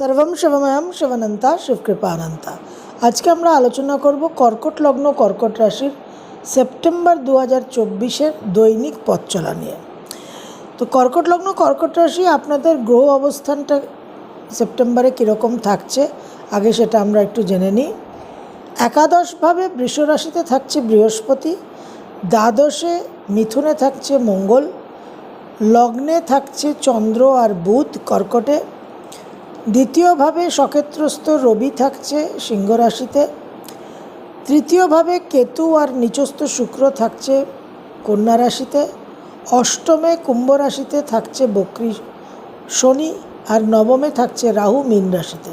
সর্বম শিবময়ম শিবনন্তা শিবকৃপানন্তা আজকে আমরা আলোচনা করব কর্কট লগ্ন, কর্কট রাশির সেপ্টেম্বর দু হাজার চব্বিশের দৈনিক পথ চলা নিয়ে। তো কর্কট লগ্ন, কর্কট রাশি আপনাদের গ্রহ অবস্থানটা সেপ্টেম্বরে কীরকম থাকছে, আগে সেটা আমরা একটু জেনে নিই। একাদশভাবে বৃষ রাশিতে থাকছে বৃহস্পতি, দ্বাদশে মিথুনে থাকছে মঙ্গল, লগ্নে থাকছে চন্দ্র আর বুধ কর্কটে। দ্বিতীয়ভাবে সক্ষেত্রস্থ রবি থাকছে সিংহ রাশিতে তৃতীয়ভাবে কেতু আর নিচস্থ শুক্র থাকছে কন্যা রাশিতে। অষ্টমে কুম্ভ রাশিতে থাকছে বক্রী শনি আর নবমে থাকছে রাহু মীন রাশিতে।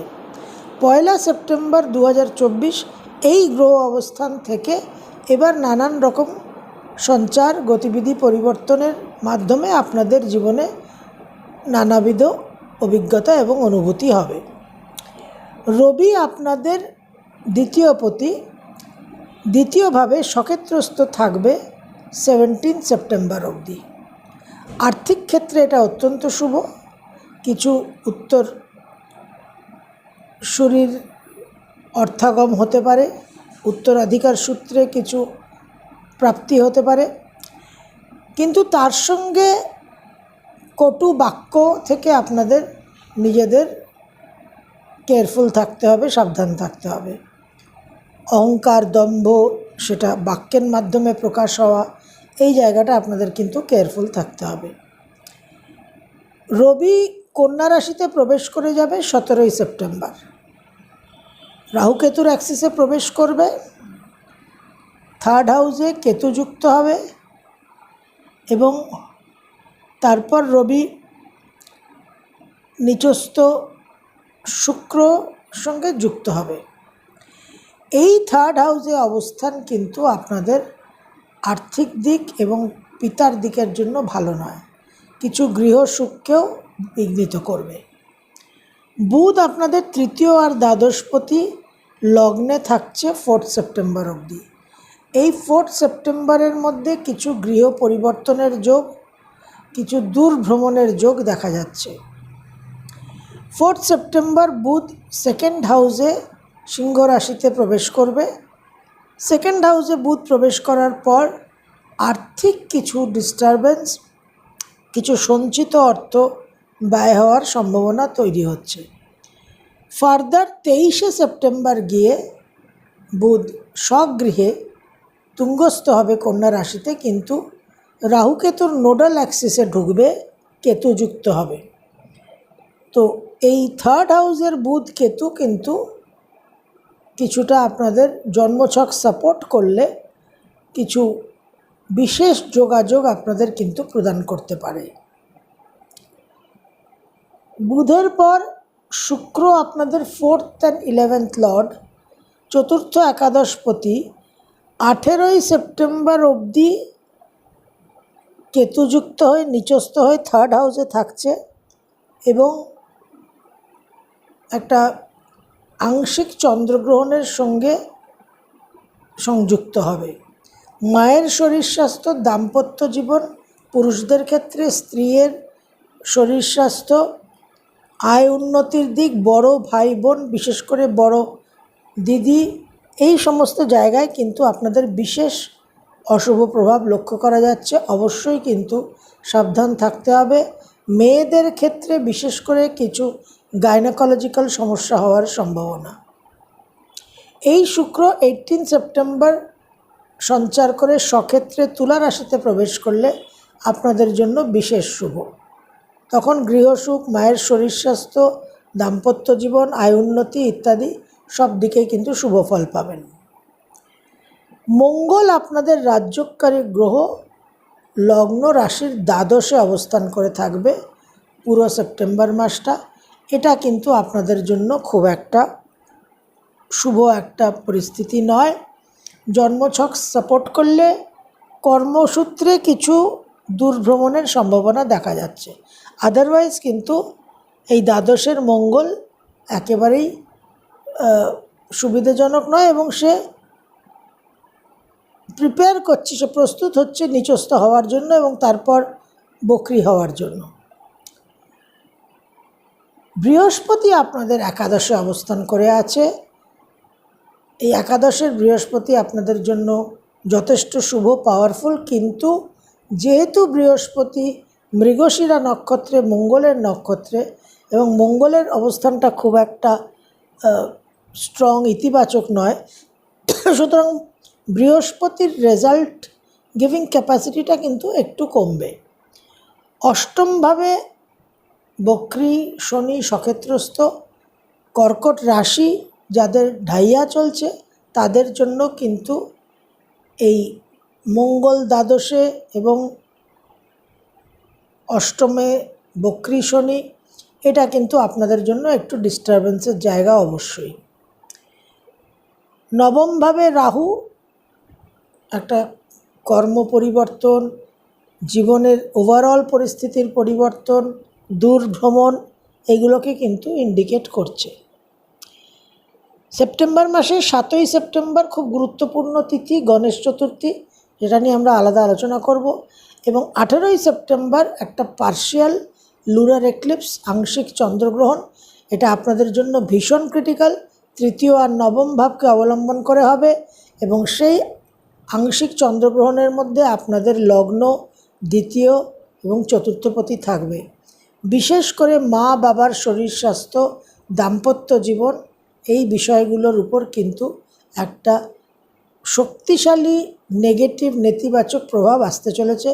পয়লা সেপ্টেম্বর দু হাজার চব্বিশ এই গ্রহ অবস্থান থেকে এবার নানান রকম সঞ্চার, গতিবিধি পরিবর্তনের মাধ্যমে আপনাদের জীবনে নানাবিধ অভিজ্ঞতা এবং অনুভূতি হবে। রবি আপনাদের দ্বিতীয় পতি। দ্বিতীয়ভাবে সক্ষেত্রস্থ থাকবে সেভেন্টিন সেপ্টেম্বর অবধি। আর্থিক ক্ষেত্রে এটা অত্যন্ত শুভ। কিছু উত্তর শরীর অর্থাগম হতে পারে। উত্তরাধিকার সূত্রে কিছু প্রাপ্তি হতে পারে। কিন্তু তার সঙ্গে কটু বাক্য থেকে আপনাদের নিজেদের কেয়ারফুল থাকতে হবে, সাবধান থাকতে হবে। অহংকার, দম্ভ, সেটা বাক্যের মাধ্যমে প্রকাশ হওয়া, এই জায়গাটা আপনাদের কিন্তু কেয়ারফুল থাকতে হবে। রবি কন্যা রাশিতে প্রবেশ করে যাবে সতেরোই সেপ্টেম্বর। রাহু কেতুর অ্যাক্সিসে প্রবেশ করবে। থার্ড হাউসে কেতু যুক্ত হবে। এবং তারপর রবি নিচস্থ শুক্র সঙ্গে যুক্ত হবে। এই থার্ড হাউসে অবস্থান কিন্তু আপনাদের আর্থিক দিক এবং পিতার দিকের জন্য ভালো নয়। কিছু গৃহ সুখকেও বিঘ্নিত করবে। বুধ আপনাদের তৃতীয় আর দ্বাদশপতি লগ্নে থাকছে ফোর্থ সেপ্টেম্বর অবধি। এই ফোর্থ সেপ্টেম্বরের মধ্যে কিছু গৃহ পরিবর্তনের যোগ কিছু দূর ভ্রমণের যোগ দেখা যাচ্ছে। ফোর্থ সেপ্টেম্বর বুধ সেকেন্ড হাউসে সিংহ রাশিতে প্রবেশ করবে। সেকেন্ড হাউসে বুধ প্রবেশ করার পর আর্থিক কিছু ডিস্টারবেন্স কিছু সঞ্চিত অর্থ ব্যয় হওয়ার সম্ভাবনা তৈরি হচ্ছে। ফার্দার তেইশে সেপ্টেম্বর গিয়ে বুধ স্বগৃহে তুঙ্গস্থ হবে কন্যা রাশিতে, কিন্তু রাহু কেতুর নোডাল অ্যাক্সিসে ঢুকবে কেতু যুক্ত হবে। তো এই থার্ড হাউসের বুধ কেতু কিন্তু কিছুটা আপনাদের জন্মছক সাপোর্ট করলে কিছু বিশেষ যোগাযোগ আপনাদের কিন্তু প্রদান করতে পারে। বুধের পর শুক্র আপনাদের ফোর্থ অ্যান্ড ইলেভেন্থ লর্ড চতুর্থ একাদশপতি, আঠেরোই সেপ্টেম্বর অবধি কেতুযুক্ত হয়ে, নিচস্থ হয়ে থার্ড হাউসে থাকছে এবং একটা আংশিক চন্দ্রগ্রহণের সঙ্গে সংযুক্ত হবে। মায়ের শরীর স্বাস্থ্য, দাম্পত্য জীবন, পুরুষদের ক্ষেত্রে স্ত্রীর শরীর স্বাস্থ্য, আয় উন্নতির দিক, বড় ভাই বোন বিশেষ করে বড় দিদি, এই সমস্ত জায়গায় কিন্তু আপনাদের বিশেষ অশুভ প্রভাব লক্ষ্য করা যাচ্ছে। অবশ্যই কিন্তু সাবধান থাকতে হবে। মেয়েদের ক্ষেত্রে বিশেষ করে কিছু গাইনোকোলজিক্যাল সমস্যা হওয়ার সম্ভাবনা। এই শুক্র এইটিন সেপ্টেম্বর সঞ্চার করে সক্ষেত্রে তুলা রাশিতে প্রবেশ করলে আপনাদের জন্য বিশেষ শুভ। তখন গৃহসুখ মায়ের শরীর স্বাস্থ্য, দাম্পত্য জীবন, আয় উন্নতি ইত্যাদি সব দিকেই কিন্তু শুভ ফল পাবেন। মঙ্গল আপনাদের রাজ্যকারী গ্রহ লগ্ন রাশির দ্বাদশে অবস্থান করে থাকবে পুরো সেপ্টেম্বর মাসটা। এটা কিন্তু আপনাদের জন্য খুব একটা শুভ একটা পরিস্থিতি নয়। জন্মছক সাপোর্ট করলে কর্মসূত্রে কিছু দূরভ্রমণের সম্ভাবনা দেখা যাচ্ছে। আদারওয়াইজ কিন্তু এই দ্বাদশের মঙ্গল একেবারেই সুবিধাজনক নয় এবং সে প্রিপেয়ার করছে, সে প্রস্তুত হচ্ছে নিচস্থ হওয়ার জন্য এবং তারপর বকরি হওয়ার জন্য। বৃহস্পতি আপনাদের একাদশে অবস্থান করে আছে। এই একাদশের বৃহস্পতি আপনাদের জন্য যথেষ্ট শুভ পাওয়ারফুল কিন্তু যেহেতু বৃহস্পতি মৃগশিরা নক্ষত্রে, মঙ্গলের নক্ষত্রে এবং মঙ্গলের অবস্থানটা খুব একটা স্ট্রং ইতিবাচক নয়, সুতরাং বৃহস্পতির রেজাল্ট গিভিং ক্যাপাসিটিটা কিন্তু একটু কমবে। অষ্টমভাবে বক্রি, শনি, সক্ষেত্রস্থ, কর্কট রাশি যাদের ঢাইয়া চলছে, তাদের জন্য কিন্তু এই মঙ্গল দ্বাদশে এবং অষ্টমে বক্রি, শনি, এটা কিন্তু আপনাদের জন্য একটু ডিস্টারবেন্সের জায়গা অবশ্যই। নবমভাবে রাহু একটা কর্ম পরিবর্তন জীবনের ওভারঅল পরিস্থিতির পরিবর্তন দূর ভ্রমণ এগুলোকে কিন্তু ইন্ডিকেট করছে। সেপ্টেম্বর মাসে সাতই সেপ্টেম্বর খুব গুরুত্বপূর্ণ তিথি, গণেশ চতুর্থী, যেটা নিয়ে আমরা আলাদা আলোচনা করব। এবং আঠেরোই সেপ্টেম্বর একটা পার্শিয়াল লুনার এক্লিপস আংশিক চন্দ্রগ্রহণ, এটা আপনাদের জন্য ভীষণ ক্রিটিক্যাল তৃতীয় আর নবম ভাবকে অবলম্বন করে হবে। এবং সেই আংশিক চন্দ্রগ্রহণের মধ্যে আপনাদের লগ্ন, দ্বিতীয় এবং চতুর্থপতি থাকবে। বিশেষ করে মা বাবার শরীর স্বাস্থ্য, দাম্পত্য জীবন এই বিষয়গুলোর উপর কিন্তু একটা শক্তিশালী নেগেটিভ নেতিবাচক প্রভাব আসতে চলেছে।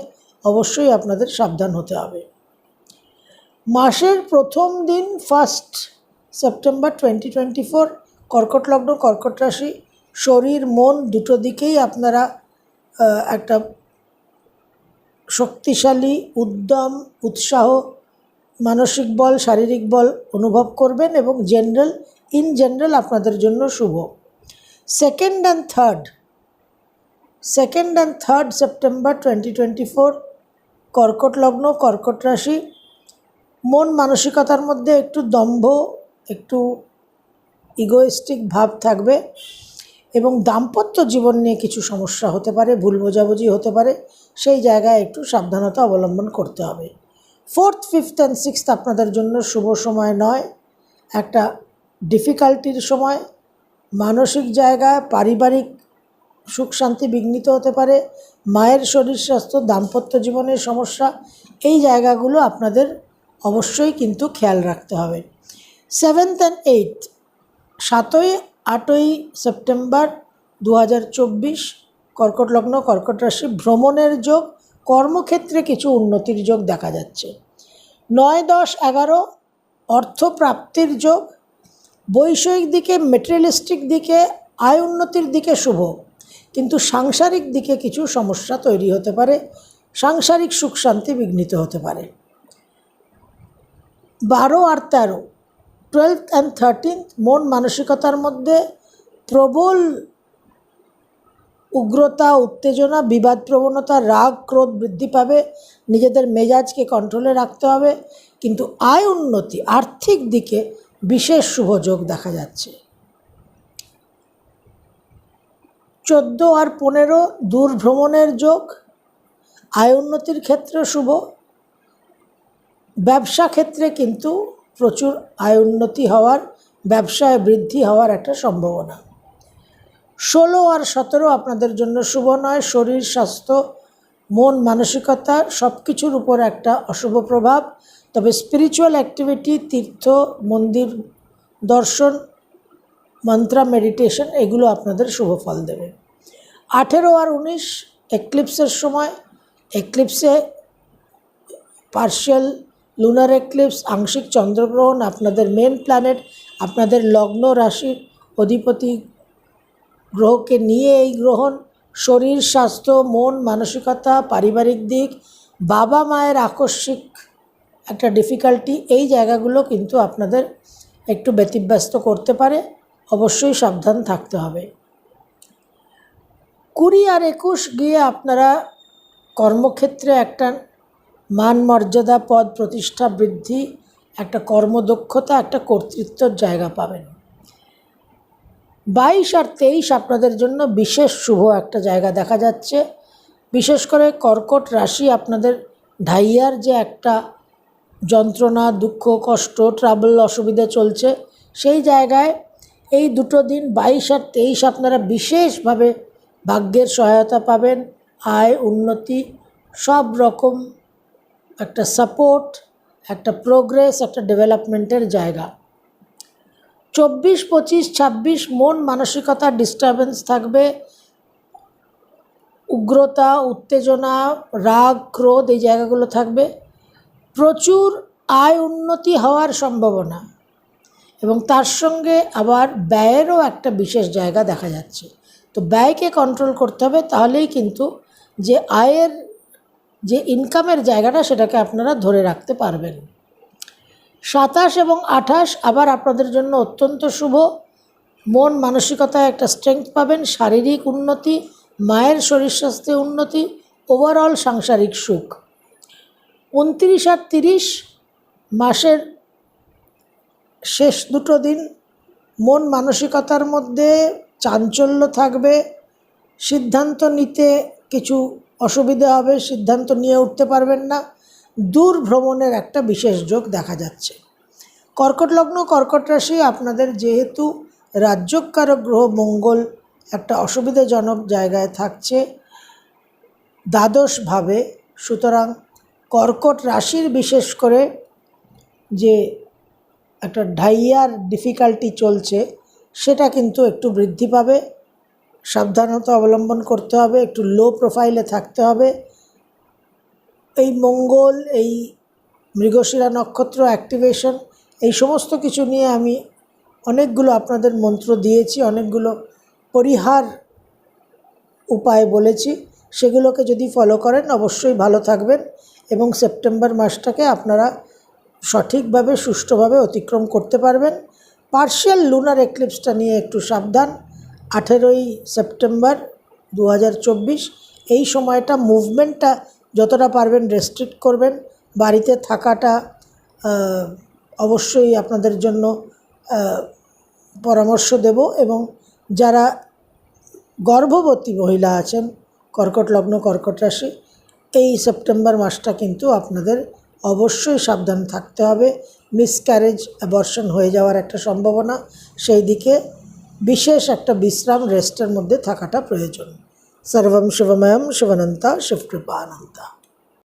অবশ্যই আপনাদের সাবধান হতে হবে। মাসের প্রথম দিন first September twenty twenty four কর্কট লগ্ন, কর্কট রাশি শরীর, মন দুটো দিকেই আপনারা একটা শক্তিশালী, উদ্যম, উৎসাহ, মানসিক বল, শারীরিক বল অনুভব করবেন এবং জেনারেল ইন জেনারেল আপনাদের জন্য শুভ। Second and third second and third September twenty twenty four কর্কট লগ্ন, কর্কট রাশি। মন মানসিকতার মধ্যে একটু দম্ভ, একটু ইগোয়েস্টিক ভাব থাকবে। এবং দাম্পত্য জীবন নিয়ে কিছু সমস্যা হতে পারে, ভুল বোঝাবুঝি হতে পারে, সেই জায়গায় একটু সাবধানতা অবলম্বন করতে হবে। ফোর্থ ফিফথ অ্যান্ড সিক্সথ আপনাদের জন্য শুভ সময় নয়। একটা ডিফিকাল্টির সময়, মানসিক জায়গায় পারিবারিক সুখ শান্তি বিঘ্নিত হতে পারে, মায়ের শরীর স্বাস্থ্য, দাম্পত্য জীবনের সমস্যা, এই জায়গাগুলো আপনাদের অবশ্যই কিন্তু খেয়াল রাখতে হবে। সেভেন্থ অ্যান্ড এইট সাতই আটই সেপ্টেম্বর দু হাজার চব্বিশ কর্কট লগ্ন, কর্কট রাশি, ভ্রমণের যোগ, কর্মক্ষেত্রে কিছু উন্নতির যোগ দেখা যাচ্ছে। নয় দশ এগারো অর্থপ্রাপ্তির যোগ, বৈষয়িক দিকে, মেটেরিয়ালিস্টিক দিকে, আয় উন্নতির দিকে শুভ। কিন্তু সাংসারিক দিকে কিছু সমস্যা তৈরি হতে পারে, সাংসারিক সুখ শান্তি বিঘ্নিত হতে পারে। বারো আর তেরো টুয়েলথ অ্যান্ড থার্টিন্থ মন মানসিকতার মধ্যে প্রবল উগ্রতা, উত্তেজনা, বিবাদ, প্রবণতা, রাগ, ক্রোধ বৃদ্ধি পাবে। নিজেদের মেজাজকে কন্ট্রোলে রাখতে হবে। কিন্তু আয় উন্নতি আর্থিক দিকে বিশেষ শুভ যোগ দেখা যাচ্ছে। চোদ্দ আর পনেরো দূর ভ্রমণের যোগ। আয় উন্নতির ক্ষেত্রে শুভ। ব্যবসা ক্ষেত্রে কিন্তু প্রচুর আয় উন্নতি হওয়ার, ব্যবসায় বৃদ্ধি হওয়ার একটা সম্ভাবনা। ষোলো আর সতেরো আপনাদের জন্য শুভ নয়, শরীর, স্বাস্থ্য, মন, মানসিকতা সব কিছুর উপর একটা অশুভ প্রভাব। তবে স্পিরিচুয়াল অ্যাক্টিভিটি তীর্থ, মন্দির, দর্শন, মন্ত্রা মেডিটেশন এগুলো আপনাদের শুভ ফল দেবে। আঠেরো আর উনিশ এক্লিপসের সময় এক্লিপসে পার্শিয়াল লুনার এক্লিপস আংশিক চন্দ্রগ্রহণ আপনাদের মেন প্ল্যানেট আপনাদের লগ্ন রাশির অধিপতি গ্রহকে নিয়ে এই গ্রহণ, শরীর, স্বাস্থ্য, মন, মানসিকতা, পারিবারিক দিক, বাবা মায়ের আকস্মিক একটা ডিফিকাল্টি এই জায়গাগুলো কিন্তু আপনাদের একটু ব্যতিব্যস্ত করতে পারে, অবশ্যই সাবধান থাকতে হবে। কুড়ি আর একুশ গিয়ে আপনারা কর্মক্ষেত্রে একটা মান মর্যাদা পদ প্রতিষ্ঠা বৃদ্ধি, একটা কর্মদক্ষতা, একটা কর্তৃত্বর জায়গা পাবেন। বাইশ আর তেইশ আপনাদের জন্য বিশেষ শুভ একটা জায়গা দেখা যাচ্ছে। বিশেষ করে কর্কট রাশি আপনাদের ঢাইয়ার যে একটা যন্ত্রণা, দুঃখ, কষ্ট, ট্রাভেল অসুবিধা চলছে, সেই জায়গায় এই দুটো দিন বাইশ আর তেইশ আপনারা বিশেষভাবে ভাগ্যের সহায়তা পাবেন। আয়, উন্নতি, সব রকম একটা সাপোর্ট একটা প্রোগ্রেস একটা ডেভেলপমেন্টের জায়গা। চব্বিশ, পঁচিশ, ছাব্বিশ মন মানসিকতা ডিস্টারবেন্স থাকবে। উগ্রতা, উত্তেজনা, রাগ, ক্রোধ এই জায়গাগুলো থাকবে। প্রচুর আয় উন্নতি হওয়ার সম্ভাবনা। এবং তার সঙ্গে আবার ব্যয়েরও একটা বিশেষ জায়গা দেখা যাচ্ছে। তো ব্যয়কে কন্ট্রোল করতে হবে, তাহলেই কিন্তু যে আয়ের যে ইনকামের জায়গাটা সেটাকে আপনারা ধরে রাখতে পারবেন। সাতাশ এবং আঠাশ আবার আপনাদের জন্য অত্যন্ত শুভ। মন মানসিকতায় একটা স্ট্রেংথ পাবেন, শারীরিক উন্নতি, মায়ের শরীর স্বাস্থ্যে উন্নতি ওভারঅল সাংসারিক সুখ। উনত্রিশ আর তিরিশ মাসের শেষ দুটো দিন মন মানসিকতার মধ্যে চাঞ্চল্য থাকবে। সিদ্ধান্ত নিতে কিছু অসুবিধা হবে, সিদ্ধান্ত নিয়ে উঠতে পারবেন না। দূর ভ্রমণের একটা বিশেষ যোগ দেখা যাচ্ছে। কর্কট লগ্ন, কর্কট রাশি আপনাদের যেহেতু রাজ্যকারক গ্রহ মঙ্গল একটা অসুবিধাজনক জায়গায় থাকছে। দ্বাদশভাবে সুতরাং কর্কট রাশির বিশেষ করে যে একটা ঢাইয়ার ডিফিকাল্টি চলছে, সেটা কিন্তু একটু বৃদ্ধি পাবে। সাবধানতা অবলম্বন করতে হবে, একটু লো প্রোফাইলে থাকতে হবে। এই মঙ্গল, এই মৃগশিরা নক্ষত্র অ্যাক্টিভেশন এই সমস্ত কিছু নিয়ে আমি অনেকগুলো আপনাদের মন্ত্র দিয়েছি, অনেকগুলো পরিহার উপায় বলেছি। সেগুলোকে যদি ফলো করেন, অবশ্যই ভালো থাকবেন এবং সেপ্টেম্বর মাসটাকে আপনারা সঠিকভাবে, সুষ্ঠুভাবে অতিক্রম করতে পারবেন। পার্শিয়াল লুনার এক্লিপসটা নিয়ে একটু সাবধান। আঠেরোই সেপ্টেম্বর দু হাজার চব্বিশ, এই সময়টা মুভমেন্টটা যতটা পারবেন রেস্ট্রিক্ট করবেন। বাড়িতে থাকাটা অবশ্যই আপনাদের জন্য পরামর্শ দেব এবং যারা গর্ভবতী মহিলা আছেন, কর্কট লগ্ন, কর্কট রাশি, এই সেপ্টেম্বর মাসটা কিন্তু আপনাদের অবশ্যই সাবধান থাকতে হবে। মিসক্যারেজ অ্যাবর্শন হয়ে যাওয়ার একটা সম্ভাবনা। সেই দিকে বিশেষ একটা বিশ্রাম রেস্টের মধ্যে থাকাটা প্রয়োজন। সর্বম শুভময়ম শুভনন্তা শিবকৃপানন্তা